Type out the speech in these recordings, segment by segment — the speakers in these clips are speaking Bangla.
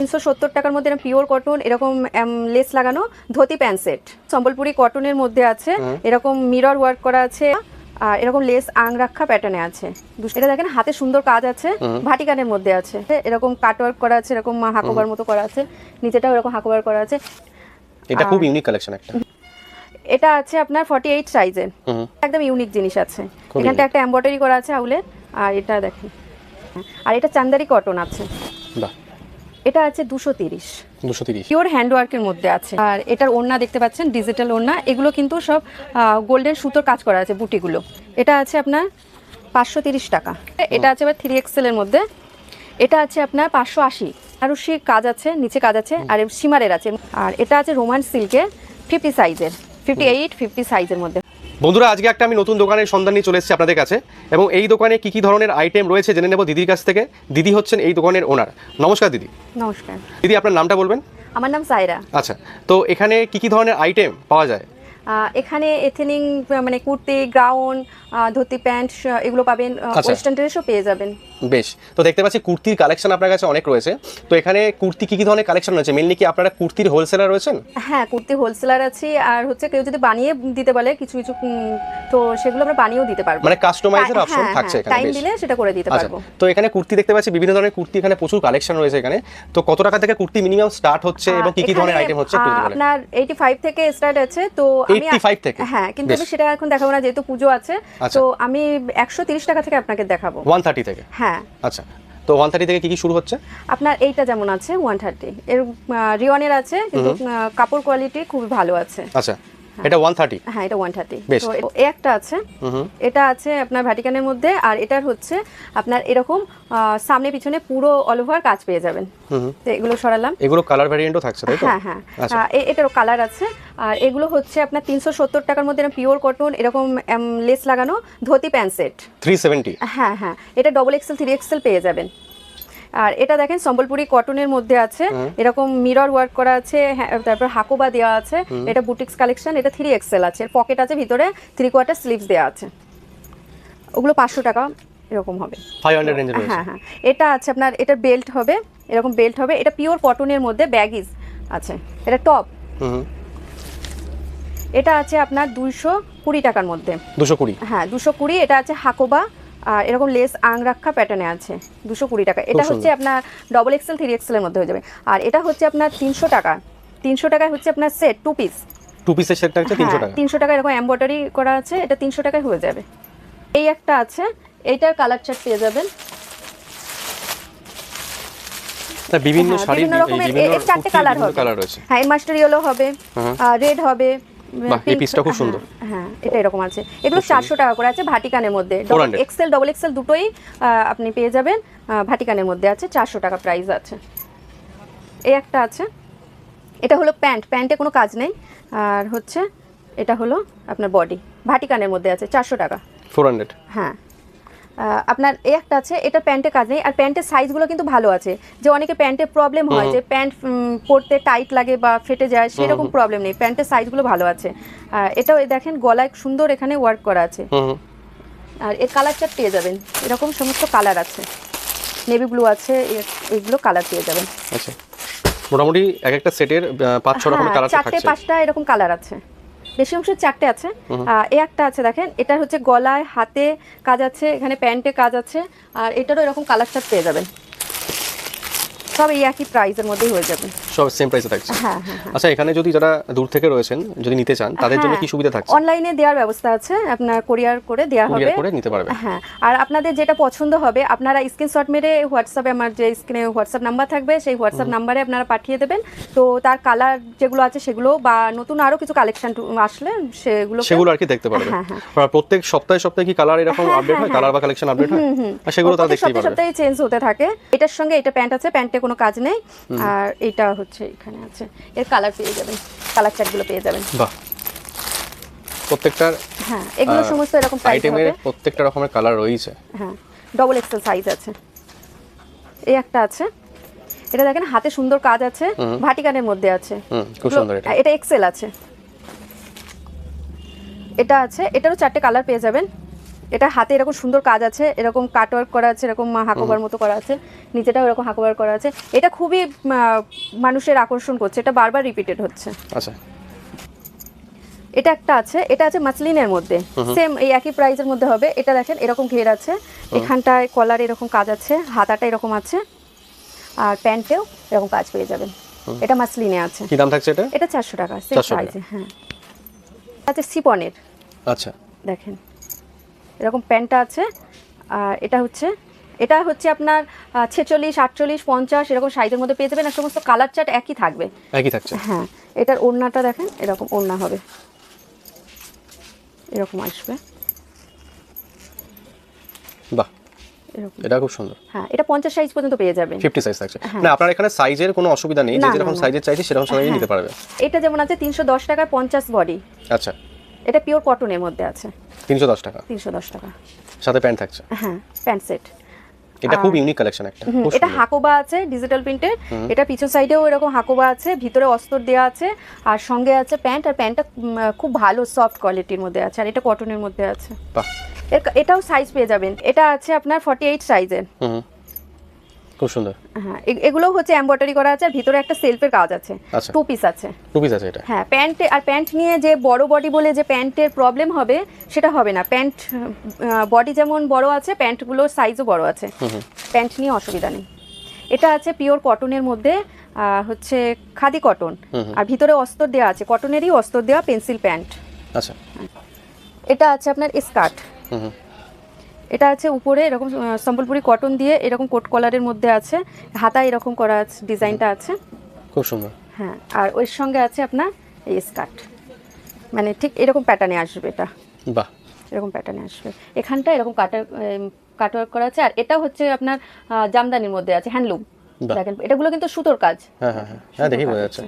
তিনশো সত্তর টাকার মধ্যে পিওর কটন এরকম লেস লাগানো ধুতি প্যান্ট সেট সম্বলপুরি কটনের মধ্যে আছে এরকম মিরর ওয়ার্ক করা আছে আর এরকম লেস আংরাক্ষা প্যাটার্নে আছে। এটা দেখেন হাতে সুন্দর কাজ আছে ভাটিকানের মধ্যে আছে। এরকম কাট ওয়ার্ক করা আছে এরকম হাকোবার মতো করা আছে নিচেটাও এরকম হাকোবার করা আছে। এটা খুব ইউনিক কালেকশন একটা। এটা আছে আপনার ফর্টি এইট সাইজের একদম ইউনিক জিনিস আছে। এখানটা একটা এম্বয়ডারি করা আছে আউলের আর এটা দেখেন। আর এটা চান্দারি কটন আছে। বাহ। এটা আছে দুশো তিরিশ। দুশো তিরিশ। পিওর হ্যান্ডওয়ার্কের মধ্যে আছে। আর এটার ওড়না দেখতে পাচ্ছেন ডিজিটাল ওড়না। এগুলো কিন্তু সব গোল্ডেন সুতোর কাজ করা আছে বুটিগুলো। এটা আছে আপনার পাঁচশো তিরিশ টাকা। এটা আছে আবার থ্রি এক্সেলের মধ্যে। এটা আছে আপনার পাঁচশো আশি। আরুষি কাজ আছে নিচে কাজ আছে আর সীমারের আছে। আর এটা আছে রোমান সিল্কের ফিফটি সাইজের ফিফটি এইট ফিফটি সাইজের মধ্যে। বন্ধুরা আজকে একটা আমি নতুন দোকানের সন্ধান নিয়ে চলে এসেছি আপনাদের কাছে এবং এই দোকানে কি কি ধরনের আইটেম রয়েছে জেনে নেব দিদির কাছ থেকে। দিদি হচ্ছেন এই দোকানের ওনার নমস্কার দিদি। নমস্কার। দিদি আপনার নামটা বলবেন? আমার নাম সাইরা। আচ্ছা তো এখানে কি কি ধরনের আইটেম পাওয়া যায়? এখানে এথেনিং মানে কুর্তি গাউন ধুতি প্যান্ট এগুলো পাবেন আচ্ছা। ওয়েস্টার্ন ড্রেসও পেয়ে যাবেন। বেশ তো দেখতে পাচ্ছি কুর্তির কালেকশন আপনার কাছে অনেক রয়েছে। তো এখানে কুর্তি কি কি ধরনের কালেকশন রয়েছে? মেনলি কি আপনারা কুর্তির হোলসেলার রয়েছেন? হ্যাঁ কুর্তি হোলসেলার আছে আর হচ্ছে কেউ যদি বানিয়ে দিতে বলে কিছু কিছু তো সেগুলো আমরা বানিয়েও দিতে পারব। মানে কাস্টমাইজের হ্যাঁ, অপশন হ্যাঁ, থাকছে এখানে টাইম দিলে সেটা করে দিতে আচ্ছা পারব। তো এখানে কুর্তি দেখতে পাচ্ছি বিভিন্ন ধরনের কুর্তি এখানে প্রচুর কালেকশন রয়েছে এখানে। তো কত টাকা থেকে কুর্তি মিনিমাম স্টার্ট হচ্ছে এবং কি কি ধরনের আইটেম হচ্ছে। আপনার এইটি ফাইভ থেকে স্টার্ট আছে তো আমি 85 থেকে? হ্যাঁ কিন্তু আমি সেটা এখন দেখাবো না যেহেতু পুজো আছে আচ্ছা। তো আমি একশো তিরিশ টাকা থেকে আপনাকে দেখাবো। ওয়ান থার্টি থেকে। হ্যাঁ আচ্ছা তো ওয়ান থার্টি থেকে কি কি শুরু হচ্ছে? আপনার এইটা যেমন আছে ওয়ান থার্টি এর রিওয়ানের আছে কিন্তু কাপড় কোয়ালিটি খুবই ভালো আছে। আচ্ছা এটা ওয়ান থার্টি হ্যাঁ এটা ওয়ান থার্টি বেশ। তো এ একটা আছে। এটা আছে আপনার ভ্যাটিকানের মধ্যে আর এটার হচ্ছে আপনার এরকম সামনে পিছনে পুরো অল ওভার কাজ পেয়ে যাবেন। হুম তো এগুলো সরালাম। এগুলো কালার ভ্যারিয়েন্টও থাকছে তাই তো? হ্যাঁ হ্যাঁ। আচ্ছা। আহ, এটারও কালার আছে। আর এগুলো হচ্ছে আপনার তিনশো সত্তর টাকার মধ্যে পিওর কটন এরকম লেস লাগানো dhoti pant set three seventy হ্যাঁ হ্যাঁ। এটা ডবল এক্সেল থ্রি এক্সেল পেয়ে যাবেন। আর এটা দেখেন সম্বলপুরি কটনের মধ্যে আছে। এরকম মিরর ওয়ার্ক করা আছে হ্যাঁ, তারপর হাকোবা দেওয়া আছে। এটা বুটিক্স কালেকশন এটা থ্রি এক্সেল আছে। পকেট আছে ভিতরে থ্রি কোয়ার্টার স্লিভস দেওয়া আছে। ওগুলো পাঁচশো টাকা এরকম হবে। হ্যাঁ হ্যাঁ। এটা আছে আপনার এটার বেল্ট হবে এরকম বেল্ট হবে। এটা পিওর কটনের মধ্যে ব্যাগিজ আছে। এটা টপ এটা আছে আপনার দুইশো কুড়ি টাকার মধ্যে। দুশো কুড়ি। হ্যাঁ দুশো কুড়ি। এটা আছে হাকোবা। আর এরকম লেস আংরাক্ষা প্যাটার্নে আছে দুশো কুড়ি টাকা। এটা হচ্ছে আপনার ডবল এক্সেল থ্রি এক্সেলের মধ্যে হয়ে যাবে। আর এটা হচ্ছে আপনার তিনশো টাকা। তিনশো টাকায় হচ্ছে আপনার সেট টু পিস টু পিসের সেটটা হচ্ছে তিনশো টাকা। তিনশো টাকা এরকম এম্ব্রয়ডারি করা আছে এটা তিনশো টাকায় হয়ে যাবে। এই একটা আছে এইটার কালার চার্ট পেয়ে যাবেন। বিভিন্ন হ্যাঁ, বিভিন্ন রকমের চারটে কালার হবে। হ্যাঁ মাস্টার ইয়েলো হবে রেড হবে। বাহ, এই খুব সুন্দর। হ্যাঁ, হ্যাঁ এটা এরকম আছে। এগুলো চারশো টাকা করে আছে ভাটিকানের মধ্যে। 400 এক্সেল ডবল এক্সেল দুটোই আপনি পেয়ে যাবেন। ভাটিকানের মধ্যে আছে চারশো টাকা প্রাইস আছে। এই একটা আছে। এটা হলো প্যান্ট। প্যান্টে কোনো কাজ নেই। আর হচ্ছে এটা হলো আপনার বডি ভাটিকানের মধ্যে আছে চারশো টাকা ফোর হান্ড্রেড হ্যাঁ। আপনার এই একটা আছে এটা প্যান্টের কাজ নেই আর প্যান্টের সাইজগুলো কিন্তু ভালো আছে। যে অনেকে প্যান্টের প্রবলেম হয় যে প্যান্ট পরতে টাইট লাগে বা ফেটে যায় সেরকম প্রবলেম নেই প্যান্টের সাইজগুলো ভালো আছে। এটাও দেখেন গলায় সুন্দর এখানে ওয়ার্ক করা আছে। আর এর কালার চার্ট পেয়ে যাবেন এরকম সমস্ত কালার আছে। নেভি ব্লু আছে এগুলো কালার পেয়ে যাবেন। আচ্ছা। মোটামুটি এক একটা সেটের পাঁচ ছ রকমের হ্যাঁ, কালার চারটে থাকছে। পাঁচটা এরকম কালার আছে। বেশি অংশ চারটে আছে। আহ, এ একটা আছে দেখেন। এটা হচ্ছে গলায় হাতে কাজ আছে এখানে প্যান্টে কাজ আছে। আর এটারও এরকম কালার পেয়ে যাবেন। সব এই একই প্রাইসের মধ্যেই হয়ে যাবে। সব সেম প্রাইসে থাকছে? হ্যাঁ হ্যাঁ হ্যাঁ। আচ্ছা এখানে যদি যারা দূর থেকে রয়েছেন যদি নিতে চান তাদের জন্য কি সুবিধা থাকছে? অনলাইনে দেওয়ার ব্যবস্থা আছে আপনার কোরিয়ার করে দেওয়া হবে। কুরিয়ার করে নিতে পারবে। হ্যাঁ আর আপনাদের যেটা পছন্দ হবে আপনারা স্ক্রিনশট মেরে হোয়াটসঅ্যাপে আমার যে স্ক্রিনে হোয়াটসঅ্যাপ নাম্বার থাকবে সেই হোয়াটসঅ্যাপ নাম্বারে আপনারা পাঠিয়ে দেবেন। তো তার কালার যেগুলো আছে সেগুলো বা নতুন আরও কিছু কালেকশন আসলে সেগুলো সেগুলো আর কি দেখতে পারবে। হ্যাঁ, হ্যাঁ। প্রত্যেক সপ্তাহে সপ্তাহে কি কালার এরকম হ্যাঁ, আপডেট হয়? হ্যাঁ, কালার বা কালেকশন আপডেট হয়? সেগুলো তারা সপ্তাহে পারবে। সপ্তাহে চেঞ্জ হতে থাকে। এটার সঙ্গে এটা প্যান্ট আছে প্যান্টে কোনো কাজ নেই। আর এটা হচ্ছে এখানে আছে। এর কালার পেয়ে যাবেন। কালার চার্টগুলো পেয়ে যাবেন। বাহ। প্রত্যেকটার হ্যাঁ এগুলো সমস্ত এরকম আইটেমের প্রত্যেকটা রকমের কালার রয়েছে। হ্যাঁ ডবল এক্সেল সাইজ আছে। এই একটা আছে। এটা দেখেন হাতে সুন্দর কাজ আছে। ভাটিকানের মধ্যে আছে। খুব সুন্দর এটা। এটা এক্সেল আছে। এটা আছে এটারও চারটে কালার পেয়ে যাবেন। এটা হাতে এরকম সুন্দর কাজ আছে এরকম কাটওয়ার্ক করা আছে এরকম হাকোবার মতো করা আছে নিচেটাও এরকম হাকোবার করা আছে। এটা খুবই মানুষের আকর্ষণ করছে এটা বারবার রিপিটেড হচ্ছে। আচ্ছা। এটা একটা আছে এটা আছে মাসলিনের মধ্যে। সেম এই একই প্রাইসের মধ্যে হবে এটা দেখেন এরকম ঘের আছে। এখানটায় কলার এরকম কাজ আছে হাতাটা এরকম আছে আর প্যান্টেও এরকম কাজ পেয়ে যাবেন। এটা মাসলিনে আছে। কি দাম থাকছে এটা? এটা চারশো টাকা সেম 400 প্রাইসে হ্যাঁ। আছে সিপনের আচ্ছা। দেখেন। এরকম প্যান্টটা আছে আর এটা হচ্ছে এটা হচ্ছে আপনার ছেচল্লিশ আটচল্লিশ পঞ্চাশ এরকম সাইজের মধ্যে পেয়ে যাবেন আর সমস্ত কালার চার্ট একই থাকবে। একই থাকছে। হ্যাঁ এটার ওড়নাটা দেখেন এরকম ওড়না হবে। এরকম আসবে। বাহ এটা খুব সুন্দর। হ্যাঁ এটা পঞ্চাশ সাইজ পর্যন্ত পেয়ে যাবেন। ফিফটি সাইজ থাকছে। না আপনার এখানে সাইজের কোনো অসুবিধা নেই যে হ্যাঁ। যেরকম। সাইজের চাইছি সেরকম হ্যাঁ। নিতে পারবে। এটা যেমন আছে তিনশো দশ টাকায় পঞ্চাশ বডি আচ্ছা। এটা পিওর কটনের মধ্যে আছে। তিনশো দশ টাকা। তিনশো দশ টাকা। সাথে প্যান্ট থাকছে। হ্যাঁ প্যান্ট সেট। এটা খুব ইউনিক কালেকশন একটা। এটা। হাকোবা আছে ডিজিটাল প্রিন্টের এটা পিছন সাইডেও এরকম হাকোবা আছে ভিতরে অস্তর দেওয়া আছে আর সঙ্গে আছে প্যান্ট আর প্যান্টটা খুব ভালো সফট কোয়ালিটির মধ্যে আছে আর এটা কটনের মধ্যে আছে। বাহ। এটাও সাইজ পেয়ে যাবেন। এটা আছে আপনার ফর্টি এইট সাইজের হুম হুম। খুব সুন্দর। হ্যাঁ এগুলো হচ্ছে এমব্রয়ডারি করা আছে আর ভিতরে একটা সেলফের কাজ আছে। আচ্ছা। টু পিস আছে। টু পিস আছে এটা? হ্যাঁ প্যান্ট আর প্যান্ট নিয়ে যে বড় বডি বলে যে প্যান্টের প্রবলেম হবে সেটা হবে না। প্যান্ট বডি যেমন বড় আছে প্যান্টগুলোর সাইজও বড় আছে। প্যান্ট নিয়ে অসুবিধা নেই। এটা আছে পিওর কটনের মধ্যে হচ্ছে খাদি কটন আর ভিতরে অস্তর দেওয়া আছে কটনেরই অস্তর দেওয়া পেন্সিল প্যান্ট আচ্ছা। এটা আছে আপনার স্কার্ট এটা আছে উপরে এরকম সম্বলপুরি কটন দিয়ে এরকম কোট কলারের মধ্যে আছে। হাতা এরকম করা আছে ডিজাইনটা আছে। খুব সুন্দর। হ্যাঁ আর ওর সঙ্গে আছে আপনার এই স্কার্ট মানে ঠিক এরকম প্যাটার্নে আসবে এটা। বাহ। এরকম প্যাটার্নে আসবে। এখানটা এরকম কাটার কাটওয়ার্ক করা আছে আর এটা হচ্ছে আপনার জামদানির মধ্যে আছে হ্যান্ডলুম। দেখেন এটাগুলো কিন্তু সুতোর কাজ। হ্যাঁ হ্যাঁ হ্যাঁ। হ্যাঁ দেখি বোঝা যাচ্ছে।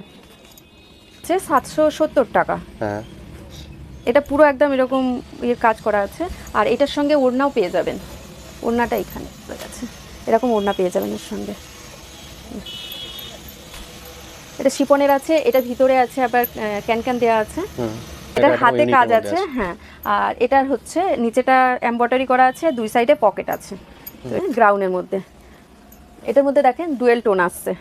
সাতশো সত্তর টাকা। হ্যাঁ। এটা পুরো একদম এরকম ইয়ে কাজ করা আছে। আর এটার সঙ্গে ওড়নাও পেয়ে যাবেন। ওড়নাটা এখানে গেছে। এরকম ওড়না পেয়ে যাবেন এর সঙ্গে। এটা শিপনের আছে এটা ভিতরে আছে আবার ক্যান ক্যান দেওয়া আছে। এটার হাতে কাজ আছে হ্যাঁ। আর এটার হচ্ছে নিচেটা এমব্রয়ডারি করা আছে দুই সাইডে পকেট আছে। গ্রাউন্ডের মধ্যে। এটার মধ্যে দেখেন ডুয়েল টোন আসছে।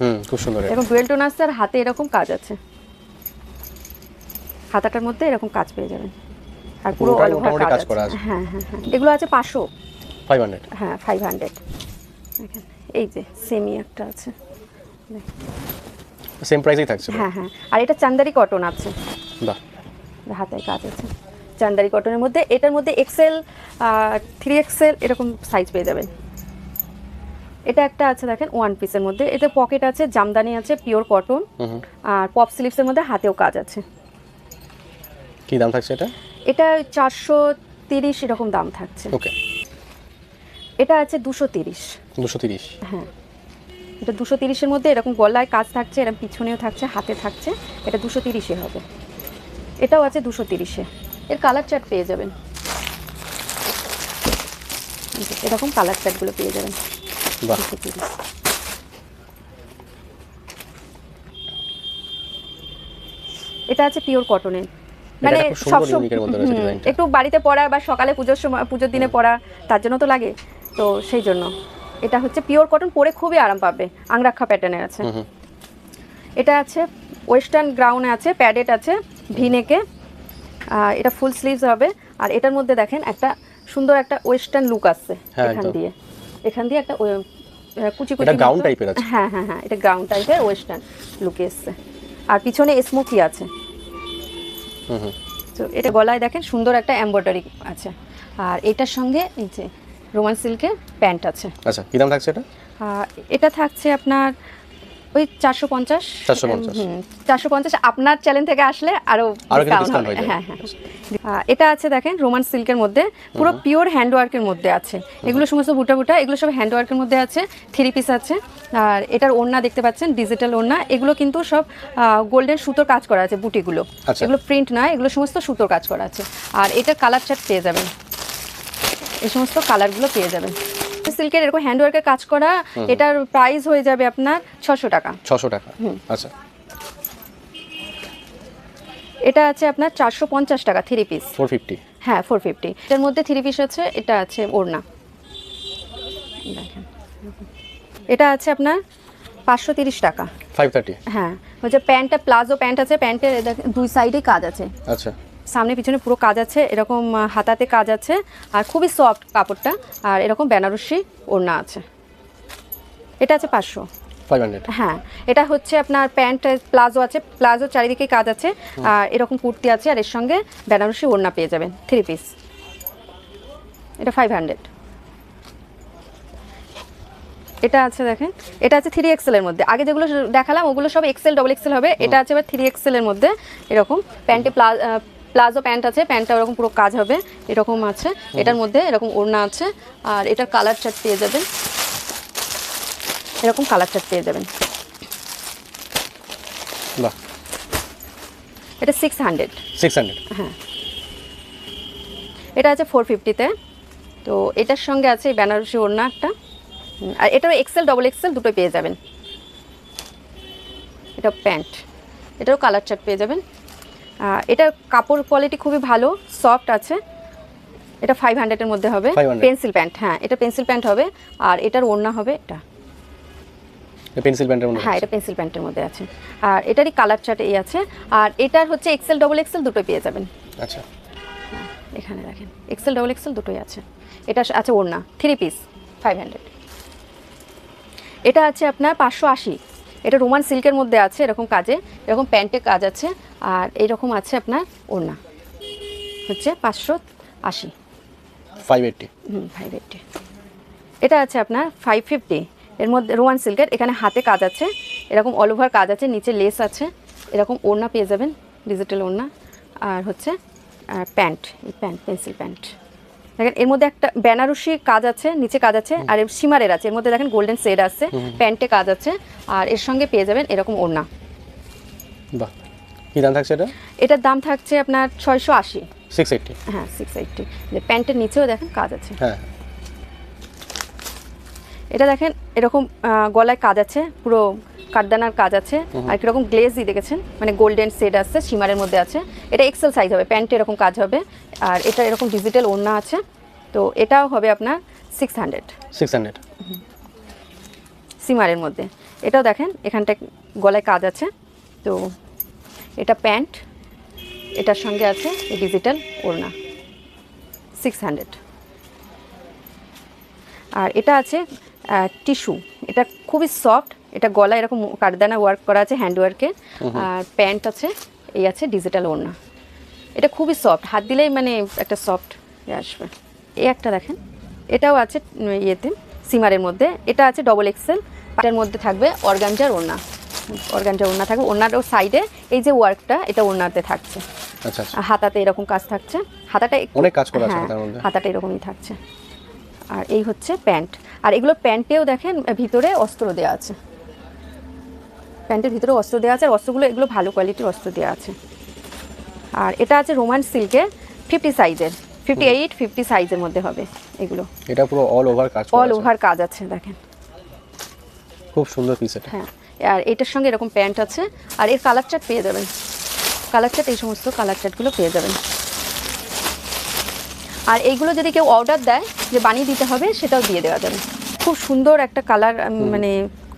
হুম খুব সুন্দর। এরকম ডুয়েল টোন আসছে আর হাতে এরকম কাজ আছে। হাতাটার মধ্যে এরকম কাজ পেয়ে যাবেন। আর পুরো over মোটামুটি কাজ। করা আছে। হ্যাঁ হ্যাঁ হ্যাঁ। এগুলো আছে পাঁচশো। ফাইভ হান্ড্রেড হ্যাঁ ফাইভ হান্ড্রেড দেখেন এই যে সেমি একটা আছে। সেম প্রাইসেই থাকছে হ্যাঁ হ্যাঁ। আর এটা চান্দারি কটন আছে। বাহ। হাতে কাজ আছে। চান্দারি কটনের মধ্যে এটার মধ্যে এক্সেল থ্রি এক্সেল এরকম সাইজ পেয়ে যাবেন। এটা একটা আছে দেখেন ওয়ান পিসের মধ্যে। এতে পকেট আছে জামদানি আছে পিওর কটন আর পপ স্লিভসের মধ্যে হাতেও কাজ আছে। কি দাম থাকছে এটা? এটা চারশো তিরিশ এরকম দাম থাকছে। ওকে। এটা আছে দুশো তিরিশ। দুশো তিরিশ। হ্যাঁ। এটা দুশো তিরিশের মধ্যে এরকম গলায় কাজ থাকছে এরকম পিছনেও থাকছে হাতে থাকছে এটা দুশো তিরিশে হবে। এটাও আছে দুশো তিরিশে। এর কালার চার্ট পেয়ে যাবেন। এরকম কালার চার্টগুলো পেয়ে যাবেন। দুশো তিরিশ। এটা আছে পিওর কটনের মানে সব। একটু বাড়িতে পড়া বা সকালে পুজোর সময় পুজোর দিনে পড়া তার জন্য তো লাগে। তো সেই জন্য। এটা হচ্ছে পিওর কটন পরে খুবই আরাম পাবে আংরাক্ষা প্যাটার্নের আছে। এটা আছে ওয়েস্টার্ন গ্রাউন্ডে আছে প্যাডেট আছে ভিনেকে এটা ফুল স্লিভস হবে। আর এটার মধ্যে দেখেন একটা সুন্দর একটা ওয়েস্টার্ন লুক আসছে এখান দিয়ে। এখান দিয়ে একটা কুচি কুচি type এর আছে। হ্যাঁ হ্যাঁ হ্যাঁ এটা গ্রাউন্ড টাইপের ওয়েস্টার্ন লুকে এসছে। আর পিছনে স্মোকি আছে। তো এটা গলায় দেখেন সুন্দর একটা এমব্রয়ডারি আছে। আর এটার সঙ্গে এই যে রোমান সিল্কের প্যান্ট আছে। আচ্ছা কি দাম থাকছে এটা? এটা থাকছে আপনার ওই চারশো পঞ্চাশ? 450 চারশো পঞ্চাশ আপনার চ্যানেল থেকে আসলে আরও আরও কিছু discount discount হয়ে। হ্যাঁ এটা আছে দেখেন রোমান সিল্কের মধ্যে। পুরো পিওর হ্যান্ডওয়ার্কের মধ্যে আছে। এগুলো সমস্ত বুটা বুটা এগুলো সব হ্যান্ডওয়ার্কের মধ্যে আছে। থ্রি পিস আছে। আর এটার ওড়না দেখতে পাচ্ছেন ডিজিটাল ওড়না। এগুলো কিন্তু সব গোল্ডেন সুতোর কাজ করা আছে বুটিগুলো। আচ্ছা। এগুলো প্রিন্ট নয় এগুলো সমস্ত সুতোর কাজ করা আছে। আর এটার কালার চার্ট পেয়ে যাবেন। এই সমস্ত কালারগুলো পেয়ে যাবেন। সিল্কের এরকম হ্যান্ডওয়ার্কের কাজ করা এটার প্রাইস হয়ে যাবে আপনার ছশো টাকা। ছশো টাকা। আচ্ছা। এটা আছে আপনার চারশো পঞ্চাশ টাকা থ্রি পিস ফোর ফিফটি হ্যাঁ ফোর ফিফটি এটার মধ্যে থ্রি পিস আছে এটা আছে ওড়না। দেখেন। এটা আছে আপনার পাঁচশো তিরিশ টাকা। ফাইভ থার্টি হ্যাঁ হচ্ছে প্যান্টটা প্লাজো প্যান্ট আছে প্যান্টের দুই সাইডেই কাজ আছে। আচ্ছা। সামনে পিছনে পুরো কাজ আছে এরকম হাতাতে কাজ আছে আর খুবই সফট কাপড়টা আর এরকম বেনারসি ওড়না আছে। এটা আছে পাঁচশো। হ্যাঁ এটা হচ্ছে আপনার প্যান্ট প্লাজো আছে প্লাজো চারিদিকে কাজ আছে আর এরকম কুর্তি আছে আর এর সঙ্গে বেনারসি ওড়না পেয়ে যাবেন থ্রি পিস এটা ফাইভ হান্ড্রেড এটা আছে দেখেন এটা আছে থ্রি এক্সেলের মধ্যে। আগে যেগুলো দেখালাম ওগুলো সব এক্সেল ডবল এক্সেল হবে। এটা আছে এবার থ্রি এক্সেলের মধ্যে এরকম প্যান্টে প্লাজো প্যান্ট আছে প্যান্টটা ওরকম পুরো কাজ হবে এরকম আছে এটার মধ্যে এরকম ওড়না আছে আর এটার কালার চার্ট পেয়ে যাবেন। এরকম কালার চার্ট পেয়ে যাবেন। এটা সিক্স হান্ড্রেড সিক্স হান্ড্রেড হ্যাঁ। এটা আছে ফোর ফিফটিতে তো। এটার সঙ্গে আছে এই বেনারসি ওড়না একটা। আর এটাও এক্সেল ডবল এক্সেল দুটো পেয়ে যাবেন। এটা প্যান্ট। এটারও কালার চার্ট পেয়ে যাবেন। এটার কাপড় কোয়ালিটি খুবই ভালো সফট আছে। এটা ফাইভ হান্ড্রেডের মধ্যে হবে। পেন্সিল প্যান্ট হ্যাঁ এটা পেন্সিল প্যান্ট হবে। আর এটার ওড়না হবে এটা। পেন্সিল প্যান্টের মধ্যে হ্যাঁ এটা পেন্সিল প্যান্টের মধ্যে আছে। আর এটারই কালার চার্ট এই আছে। আর এটার হচ্ছে এক্সেল ডবল এক্সেল দুটো পেয়ে যাবেন। আচ্ছা। এখানে দেখেন। এক্সেল ডবল এক্সেল দুটোই আছে। এটা আছে ওড়না থ্রি পিস ফাইভ হান্ড্রেড এটা আছে আপনার পাঁচশো আশি। এটা রোমান সিল্কের মধ্যে আছে এরকম কাজে এরকম প্যান্টে কাজ আছে আর এইরকম আছে আপনার ওড়না। হচ্ছে পাঁচশো আশি। Five eighty hmm five eighty এটা আছে আপনার ফাইভ ফিফটি এর মধ্যে রোমান সিল্কের এখানে হাতে কাজ আছে এরকম অল ওভার কাজ আছে নিচে লেস আছে এরকম ওড়না পেয়ে যাবেন ডিজিটাল ওড়না আর হচ্ছে প্যান্ট এই প্যান্ট পেন্সিল প্যান্ট। দেখেন এর মধ্যে একটা বেনারসি কাজ আছে নিচে কাজ আছে আর এর সীমারের আছে। এর মধ্যে দেখেন গোল্ডেন শেড আছে প্যান্টে কাজ আছে আর এর সঙ্গে পেয়ে যাবেন এরকম ওড়না। বাহ। কি দাম থাকছে এটা? এটার দাম থাকছে আপনার ছয়শো আশি। সিক্স এইটটি হ্যাঁ সিক্স এইটটি প্যান্টের নিচেও দেখেন কাজ আছে। হ্যাঁ। এটা দেখেন এরকম গলায় কাজ আছে পুরো কাঠদানার কাজ আছে আর কীরকম গ্লেজই দেখেছেন? মানে গোল্ডেন সেড আছে সীমারের মধ্যে আছে। এটা এক্সেল সাইজ হবে প্যান্টে এরকম কাজ হবে। আর এটা এরকম ডিজিটাল ওড়না আছে। তো এটাও হবে আপনার সিক্স হান্ড্রেড সিক্স হান্ড্রেড সীমারের মধ্যে। এটাও দেখেন এখানটা গলায় কাজ আছে। তো এটা প্যান্ট এটার সঙ্গে আছে এই ডিজিটাল ওড়না। সিক্স হান্ড্রেড আর এটা আছে টিস্যু এটা খুবই সফট এটা গলা এরকম কাঠদানা ওয়ার্ক করা আছে হ্যান্ড ওয়ার্কে আর প্যান্ট আছে এই আছে ডিজিটাল ওড়না। এটা খুবই সফট হাত দিলেই মানে একটা সফট আসবে। এই একটা দেখেন এটাও আছে ইয়েতে সিমারের মধ্যে। এটা আছে ডবল এক্সেল এটার মধ্যে থাকবে অর্গানজার ওড়না। অর্গানজার ওড়না থাকবে ওড়নারও সাইডে এই যে ওয়ার্কটা এটা ওড়নাতে থাকছে। আচ্ছা আচ্ছা। হাতাতে এরকম কাজ থাকছে। হাতাটা অনেক কাজ করা আছে হ্যাঁ, হাতাটা এরকমই থাকছে। আর এই হচ্ছে প্যান্ট। আর এগুলো প্যান্টেও দেখেন ভিতরে অস্ত্র দেওয়া আছে। প্যান্টের ভিতরে অস্ত্র দেওয়া আছে আর অস্ত্রগুলো এগুলো ভালো কোয়ালিটির অস্ত্র দেওয়া আছে। আর এটা আছে রোমান সিল্কের ফিফটি সাইজের ফিফটি এইট ফিফটি সাইজের মধ্যে হবে এগুলো। এটা পুরো অল ওভার কাজ অল ওভার কাজ আছে দেখেন। খুব সুন্দর পিস এটা। হ্যাঁ আর এটার সঙ্গে এরকম প্যান্ট আছে আর এর কালার চার্ট পেয়ে যাবেন। কালার চার্ট এই সমস্ত কালার চার্টগুলো পেয়ে যাবেন। আর এইগুলো যদি কেউ অর্ডার দেয় যে বানিয়ে দিতে হবে সেটাও দিয়ে দেওয়া যাবে। খুব সুন্দর একটা কালার মানে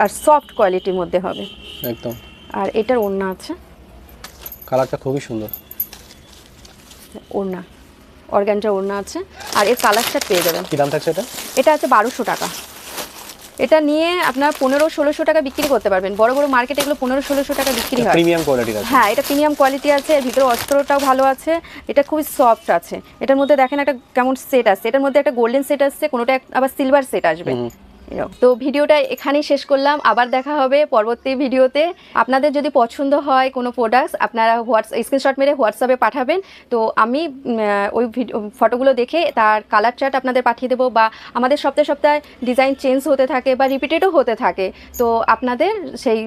আর সফট কোয়ালিটির মধ্যে হবে। একদম। আর এটার ওড়না আছে। কালারটা খুবই সুন্দর। ওড়না অর্গানটা ওড়না আছে। আর এর কালারটা পেয়ে যাবেন। কী দাম থাকছে এটা? এটা আছে বারোশো টাকা। এটা নিয়ে আপনার পনেরো ষোলোশো টাকা বিক্রি করতে পারবেন। বড় বড় মার্কেটে এগুলো পনেরো ষোলোশো টাকা বিক্রি হয়। প্রিমিয়াম কোয়ালিটি আছে। হ্যাঁ এটা প্রিমিয়াম কোয়ালিটি আছে এর ভিতরে অস্ত্রটাও ভালো আছে এটা খুবই সফট আছে। এটার মধ্যে দেখেন একটা কেমন সেট আছে। এটার মধ্যে একটা গোল্ডেন সেট আসছে কোনোটা আবার সিলভার সেট আসবে। তো ভিডিওটা এখানেই শেষ করলাম। আবার দেখা হবে পরবর্তী ভিডিওতে। আপনাদের যদি পছন্দ হয় কোনো প্রোডাক্টস আপনারা হোয়াটস স্ক্রিনশট মেরে হোয়াটসঅ্যাপে পাঠাবেন। তো আমি ওই ভিডিও ফটোগুলো দেখে তার কালার চার্ট আপনাদের পাঠিয়ে দেবো বা আমাদের সপ্তাহে সপ্তাহে ডিজাইন চেঞ্জ হতে থাকে বা রিপিটেডও হতে থাকে। তো আপনাদের সেই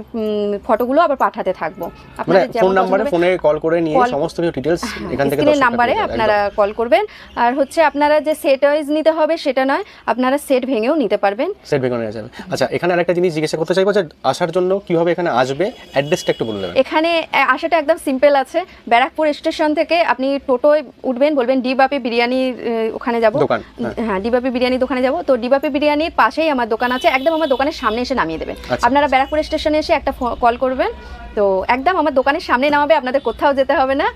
ফটোগুলো আবার পাঠাতে থাকব। মানে আপনাদের ফোন পছন্দ নাম্বারে ফোনে কল করে নিয়ে সমস্ত কিছু এখান থেকে স্ক্রিনের দর্শকরা নাম্বারে পেয়ে যাবে, আপনারা কল করবেন। আর হচ্ছে আপনারা যে সেট ওয়াইজ নিতে হবে সেটা নয় আপনারা সেট ভেঙেও নিতে পারবেন। স্টেট বেঙ্গল ন্যাচারাল আচ্ছা এখানে আরেকটা জিনিস জিজ্ঞাসা করতে চাইব যে আসার জন্য কীভাবে এখানে আসবে? অ্যাড্রেসটা একটু বলে দেবেন। এখানে আসাটা একদম সিম্পল আছে। ব্যারাকপুর স্টেশন থেকে আপনি টোটোয় উঠবেন বলবেন ডিবাপি বিরিয়ানি ওখানে যাব। দোকান, হ্যাঁ। হ্যাঁ ডিবাপি বিরিয়ানি দোকানে যাব। তো ডিবাপি বিরিয়ানির পাশেই আমার দোকান আছে। একদম আমার দোকানের সামনে এসে নামিয়ে দেবেন। আচ্ছা। আপনারা ব্যারাকপুর স্টেশনে এসে একটা কল করবেন। তো একদম আমার দোকানের সামনে নামাবে আপনাদের কোথাও যেতে হবে না।